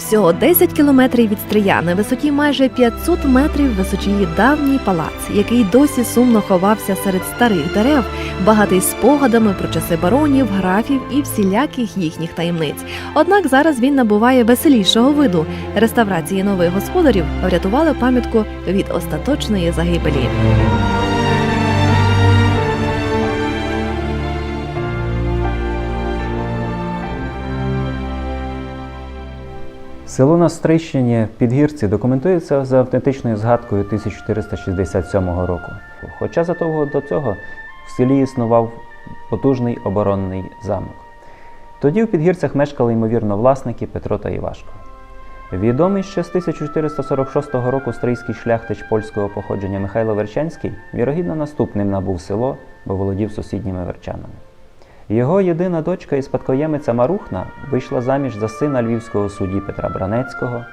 Всього 10 кілометрів від Стрия на висоті майже 500 метрів височіє давній палац, який досі сумно ховався серед старих дерев, багатий спогадами про часи баронів, графів і всіляких їхніх таємниць. Однак зараз він набуває веселішого виду. Реставрації нових господарів врятували пам'ятку від остаточної загибелі. Село на Стрийщині Підгірці документується за автентичною згадкою 1467 року. Хоча задовго до цього в селі існував потужний оборонний замок. Тоді у Підгірцях мешкали ймовірно власники Петро та Івашко. Відомий ще з 1446 року стрийський шляхтич польського походження Михайло Верчанський вірогідно наступним набув село, бо володів сусідніми верчанами. Його єдина дочка і спадкоємиця Марухна вийшла заміж за сина львівського судді Петра Бранецького.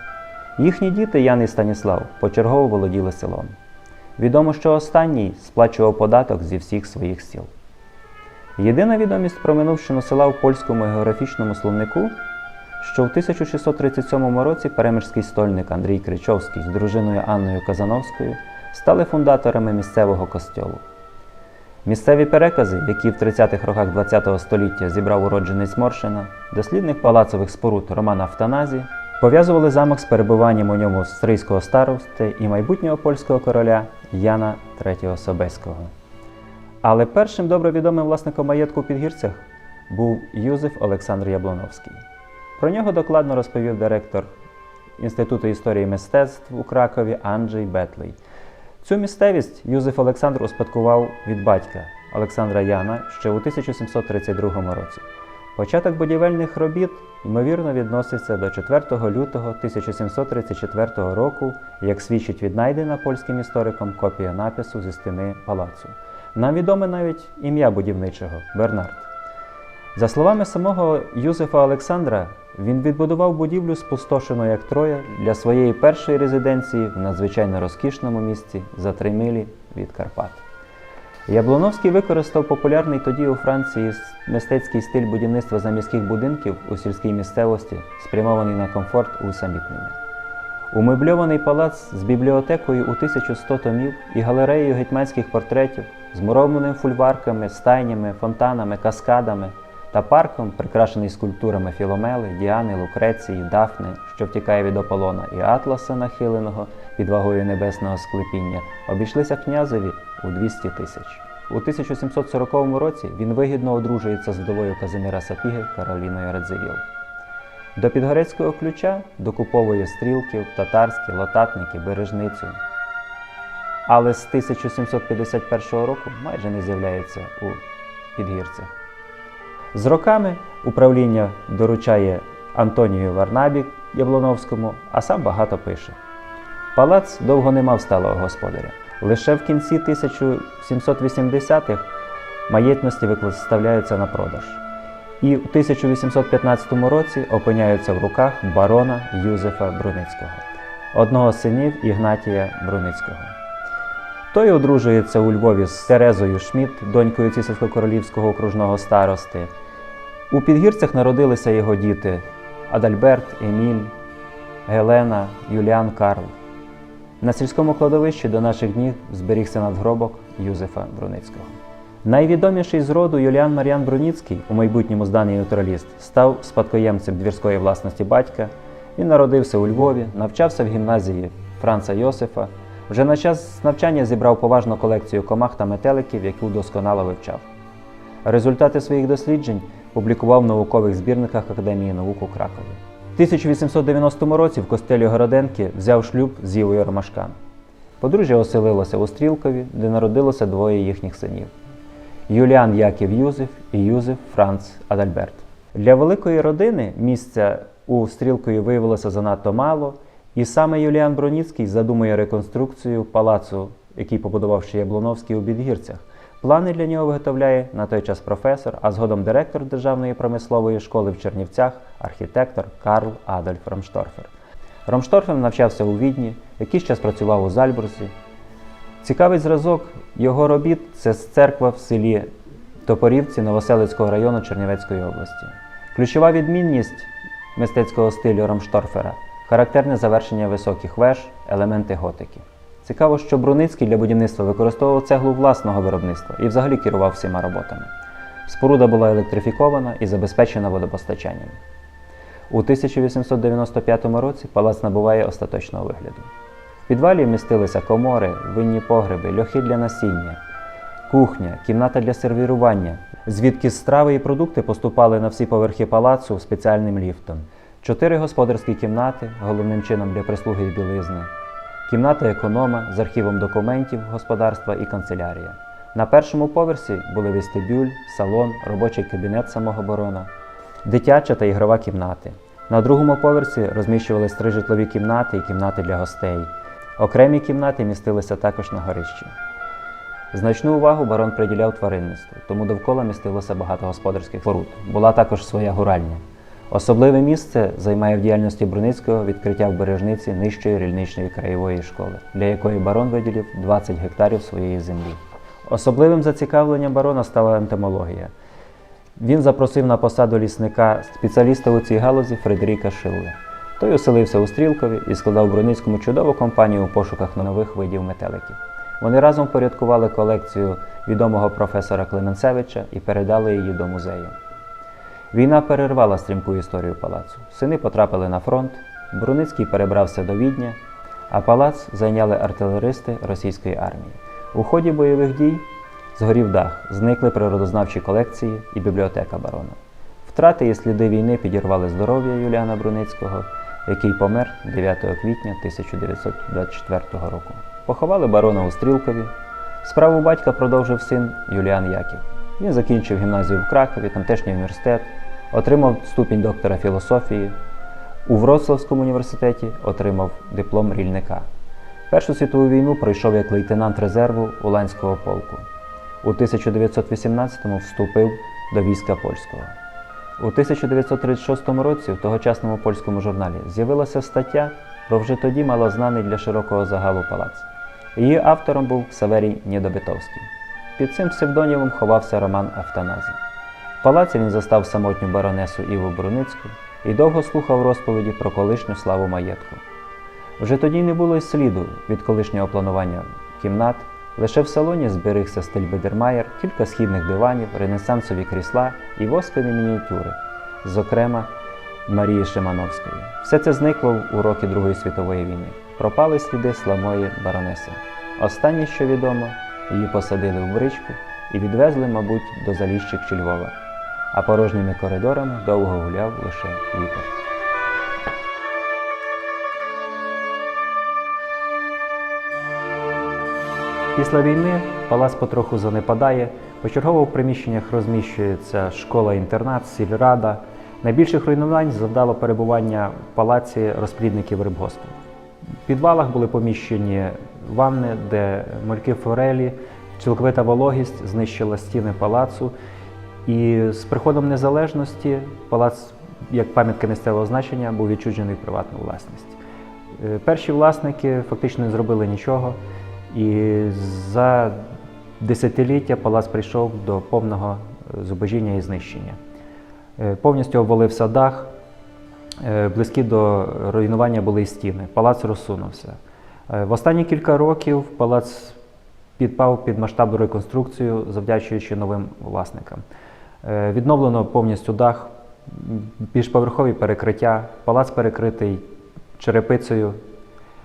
Їхні діти Ян і Станіслав почергово володіли селом. Відомо, що останній сплачував податок зі всіх своїх сіл. Єдина відомість про минувщину села в польському географічному словнику, що в 1637 році перемирський стольник Андрій Кричовський з дружиною Анною Казановською стали фундаторами місцевого костьолу. Місцеві перекази, які в 30-х роках ХХ століття зібрав уродженець Моршина, дослідник палацових споруд Роман Автаназі, пов'язували замок з перебуванням у ньому стрийського старости і майбутнього польського короля Яна III Собеського. Але першим добре відомим власником маєтку в Підгірцях був Юзеф Олександр Яблоновський. Про нього докладно розповів директор Інституту історії мистецтв у Кракові Анджей Бетлей. Цю місцевість Юзеф Олександр успадкував від батька Олександра Яна ще у 1732 році. Початок будівельних робіт, ймовірно, відноситься до 4 лютого 1734 року, як свідчить віднайдена польським істориком копія напису зі стіни палацу. Нам відоме навіть ім'я будівничого Бернард. За словами самого Юзефа Олександра, він відбудував будівлю спустошену як Троя для своєї першої резиденції в надзвичайно розкішному місці за три милі від Карпат. Яблоновський використав популярний тоді у Франції мистецький стиль будівництва заміських будинків у сільській місцевості, спрямований на комфорт і усамітнення. Умебльований палац з бібліотекою у 1100 томів і галереєю гетьманських портретів, з муровними фульварками, стайнями, фонтанами, каскадами та парком, прикрашений скульптурами Філомели, Діани, Лукреції, Дафни, що втікає від Аполлона, і Атласа, нахиленого під вагою небесного склепіння, обійшлися князеві у 200 тисяч. У 1740 році він вигідно одружується з вдовою Казимира Сапіги Кароліною Радзивіл. До Підгорецького ключа докуповує стрілків, татарські, лотатники, бережницю. Але з 1751 року майже не з'являється у Підгірцях. З роками управління доручає Антонію Варнабі Яблоновському, а сам багато пише. Палац довго не мав сталого господаря. Лише в кінці 1780-х маєтності виставляються на продаж. І в 1815 році опиняються в руках барона Юзефа Бруницького, одного з синів Ігнатія Бруницького. Той одружується у Львові з Терезою Шмідт, донькою цісарсько-королівського окружного старости. У підгірцях народилися його діти Адальберт, Еміль, Гелена, Юліан Карл. На сільському кладовищі до наших днів зберігся надгробок Юзефа Бруницького. Найвідоміший з роду Юліан Маріан Бруніцький, у майбутньому зданий натураліст, став спадкоємцем двірської власності батька. Він народився у Львові, навчався в гімназії Франца Йосифа. Вже на час навчання зібрав поважну колекцію комах та метеликів, яку досконало вивчав. Результати своїх досліджень публікував в наукових збірниках Академії наук у Кракові. В 1890 році в костелі Городенки взяв шлюб з Євою Ромашкан. Подружжя оселилося у Стрілкові, де народилося двоє їхніх синів. Юліан Яків Юзеф і Юзеф Франц Адальберт. Для великої родини місця у Стрілкові виявилося занадто мало, і саме Юліан Броніцький задумує реконструкцію палацу, який побудував ще Яблоновський у Підгірцях. Плани для нього виготовляє на той час професор, а згодом директор Державної промислової школи в Чернівцях, архітектор Карл Адольф Ромшторфер. Ромшторфер навчався у Відні, якийсь час працював у Зальбурзі, Цікавий зразок його робіт це церква в селі Топорівці Новоселицького району Чернівецької області. Ключова відмінність мистецького стилю Рамшторфера, характерне завершення високих веж, елементи готики. Цікаво, що Бруницький для будівництва використовував цеглу власного виробництва і взагалі керував всіма роботами. Споруда була електрифікована і забезпечена водопостачанням. У 1895 році палац набуває остаточного вигляду. В підвалі вмістилися комори, винні погреби, льохи для насіння, кухня, кімната для сервірування, звідки страви і продукти поступали на всі поверхи палацу спеціальним ліфтом, чотири господарські кімнати, головним чином для прислуги і білизни, кімната економа з архівом документів господарства і канцелярія. На першому поверсі були вестибюль, салон, робочий кабінет самого барона, дитяча та ігрова кімнати. На другому поверсі розміщувались три житлові кімнати і кімнати для гостей. Окремі кімнати містилися також на горищі. Значну увагу барон приділяв тваринництву, тому довкола містилося багато господарських споруд. Була також своя гуральня. Особливе місце займає в діяльності Бруницького відкриття в бережниці нижчої рільничної краєвої школи, для якої барон виділив 20 гектарів своєї землі. Особливим зацікавленням барона стала ентомологія. Він запросив на посаду лісника спеціаліста у цій галузі Фредеріка Шилле. Той оселився у Стрілкові і складав Бруницькому чудову компанію у пошуках нових видів метеликів. Вони разом порядкували колекцію відомого професора Клеменцевича і передали її до музею. Війна перервала стрімку історію палацу. Сини потрапили на фронт, Бруницький перебрався до Відня, а палац зайняли артилеристи російської армії. У ході бойових дій згорів дах, зникли природознавчі колекції і бібліотека барона. Втрати і сліди війни підірвали здоров'я Юліана Бруницького, який помер 9 квітня 1924 року. Поховали барона у Стрілкові. Справу батька продовжив син Юліан Яків. Він закінчив гімназію в Кракові, тамтешній університет, отримав ступінь доктора філософії. У Вроцлавському університеті отримав диплом рільника. Першу світову війну пройшов як лейтенант резерву Уланського полку. У 1918-му вступив до війська польського. У 1936 році в тогочасному польському журналі з'явилася стаття про вже тоді малознаний для широкого загалу палац. Її автором був Ксаверій Нєдобитовський. Під цим псевдонімом ховався Роман Автаназій. В палаці він застав самотню баронесу Іву Бруницьку і довго слухав розповіді про колишню славу маєтку. Вже тоді не було й сліду від колишнього планування кімнат, лише в салоні зберігся стиль Бедермаєр, кілька східних диванів, ренесансові крісла і воскові мініатюри, зокрема Марії Шимановської. Все це зникло у роки Другої світової війни. Пропали сліди славної баронеси. Останнє, що відомо, її посадили в бричку і відвезли, мабуть, до Заліщик чи Львова, а порожніми коридорами довго гуляв лише вітер. Після війни палац потроху занепадає. Почергово в приміщеннях розміщується школа-інтернат, сільрада. Найбільших руйнувань завдало перебування в палаці розплідників рибгоспу. В підвалах були поміщені ванни, де морьки форелі, цілковита вологість знищила стіни палацу. І з приходом незалежності палац, як пам'ятка місцевого значення, був відчужений в приватну власність. Е, Перші власники фактично не зробили нічого, і за десятиліття палац прийшов до повного е, зубожіння і знищення. Е, Повністю обвалився дах, близькі до руйнування були й стіни. Палац розсунувся. Е, В останні кілька років палац підпав під масштабну реконструкцію, завдячуючи новим власникам. Е, Відновлено повністю дах, більшповерхові перекриття, палац перекритий черепицею.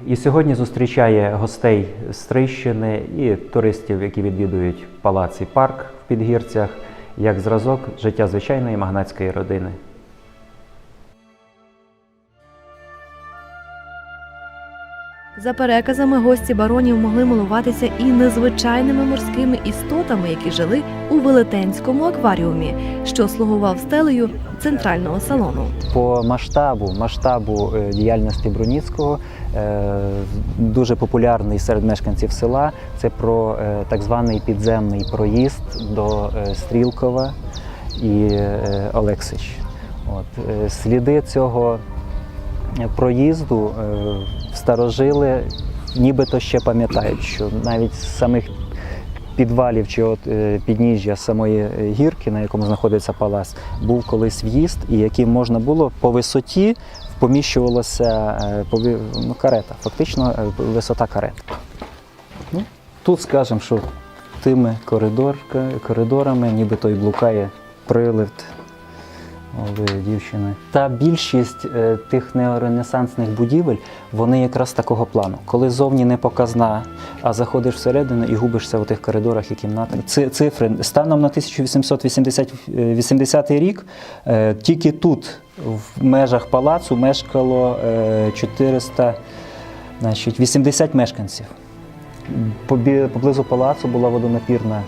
І сьогодні зустрічає гостей з Трищини і туристів, які відвідують палац і парк в Підгірцях, як зразок життя звичайної магнатської родини. За переказами, гості баронів могли милуватися і незвичайними морськими істотами, які жили у велетенському акваріумі, що слугував стелею центрального салону. По масштабу, масштабу е, діяльності Бруніцького е, дуже популярний серед мешканців села. Це про е, так званий підземний проїзд до Стрілкова і Олексич. От, сліди цього проїзду старожили нібито ще пам'ятають, що навіть з самих підвалів чи от е, підніжжя самої е, гірки, на якому знаходиться палац, був колись в'їзд, і яким можна було по висоті поміщувалася е, ну, карета, фактично висота карет. Ну, тут скажемо, що тими коридорами, нібито й блукає молодої дівчини. Та більшість е, тих неоренесансних будівель, вони якраз такого плану. Коли зовні не показна, а заходиш всередину і губишся у тих коридорах і кімнатах. Ці цифри станом на 1880 рік е, тільки тут, в межах палацу, мешкало е, 400, значить, 80 мешканців. Поблизу палацу була водонапірна е,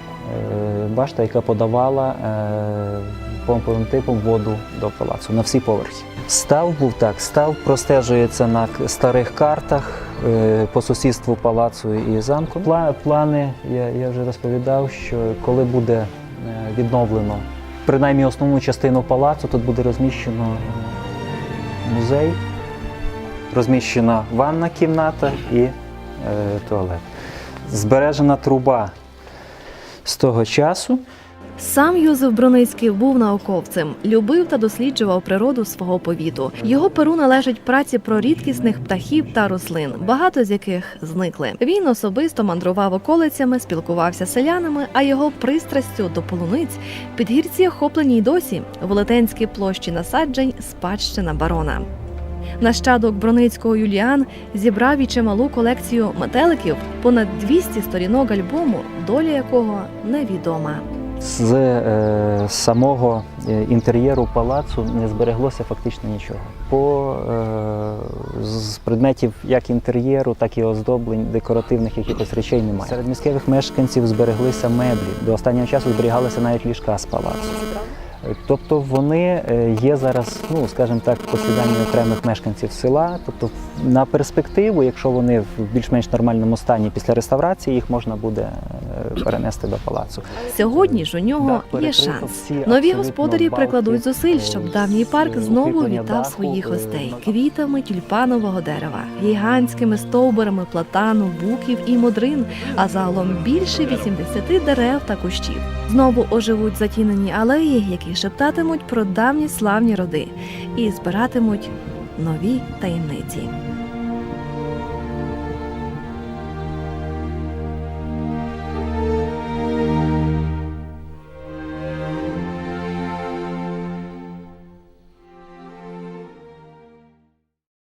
башта, яка подавала е, помповим типом воду до палацу на всі поверхи. Став був так, став простежується на старих картах е, по сусідству палацу і замку. Плани, я, я вже розповідав, що коли буде е, відновлено принаймні основну частину палацу, тут буде розміщено е, музей, розміщена ванна кімната і е, туалет. Збережена труба з того часу. Сам Юзеф Броницький був науковцем, любив та досліджував природу свого повіту. Його перу належать праці про рідкісних птахів та рослин, багато з яких зникли. Він особисто мандрував околицями, спілкувався з селянами, а його пристрастю до полуниць підгірці охоплені й досі велетенські площі насаджень, спадщина барона. Нащадок Броницького Юліан зібрав і чималу колекцію метеликів, понад 200 сторінок альбому, доля якого невідома. З е, самого е, інтер'єру палацу не збереглося фактично нічого. По е, з предметів як інтер'єру, так і оздоблень, декоративних якихось речей немає. Серед місцевих мешканців збереглися меблі. До останнього часу зберігалися навіть ліжка з палацу. Е, Тобто вони е, є зараз, ну скажімо так, посіданням окремих мешканців села. Тобто на перспективу, якщо вони в більш-менш нормальному стані після реставрації, їх можна буде е, перенести до палацу. Сьогодні ж у нього Дах є шанс. Нові господарі прикладуть зусиль, щоб е, давній парк знову вітав своїх е, гостей квітами тюльпанового дерева, гігантськими стовбурами платану, буків і модрин, а загалом більше 80 дерев та кущів. Знову оживуть затінені алеї, які шептатимуть про давні славні роди і збиратимуть нові таємниці.